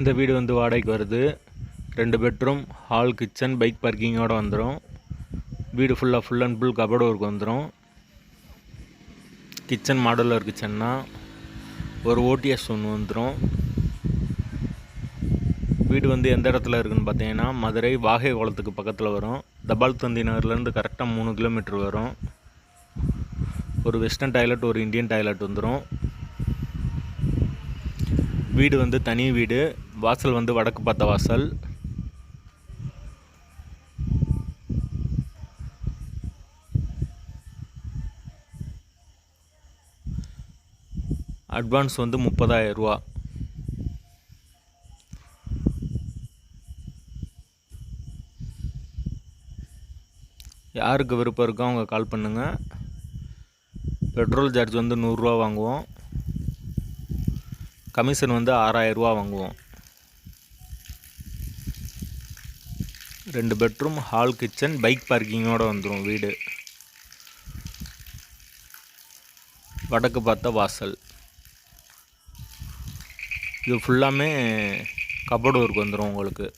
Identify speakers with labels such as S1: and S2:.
S1: இந்த வீடு வந்து வாடகைக்கு வருது. ரெண்டு பெட்ரூம் ஹால் கிச்சன் பைக் பார்க்கிங்கோட வந்துடும் வீடு ஃபுல்லாக full and full cupboard work வந்துடும் கிச்சன் மாடலர் கிச்சன்னா ஒரு ஓடிஎஸ் ஒன்று வந்துடும் வீடு வந்து எந்த இடத்துல இருக்குதுன்னு பார்த்தீங்கன்னா மதுரை வாகை குளத்துக்கு பக்கத்தில் வரும். தபால் தந்தி நகர்லேருந்து கரெக்டாக மூணு கிலோமீட்டர் வரும். ஒரு வெஸ்டர்ன் டாய்லெட் ஒரு இந்தியன் டாய்லெட் வந்துடும் வீடு வந்து தனி வீடு. வாசல் வந்து வடக்கு பார்த்த வாசல். அட்வான்ஸ் வந்து முப்பதாயிரரூவா யாருக்கு விருப்பம் இருக்கோ அவங்க கால் பண்ணுங்கள் பெட்ரோல் சார்ஜ் வந்து நூறுரூவா வாங்குவோம். கமிஷன் வந்து ஆறாயிரரூவா வாங்குவோம். ரெண்டு பெட்ரூம் ஹால் கிச்சன் பைக் பார்க்கிங்கோடு வந்துடும் வீடு. வடக்கு பார்த்த வாசல். இது ஃபுல்லாமே கபோர்டு ஒர்க் வந்துடும் உங்களுக்கு.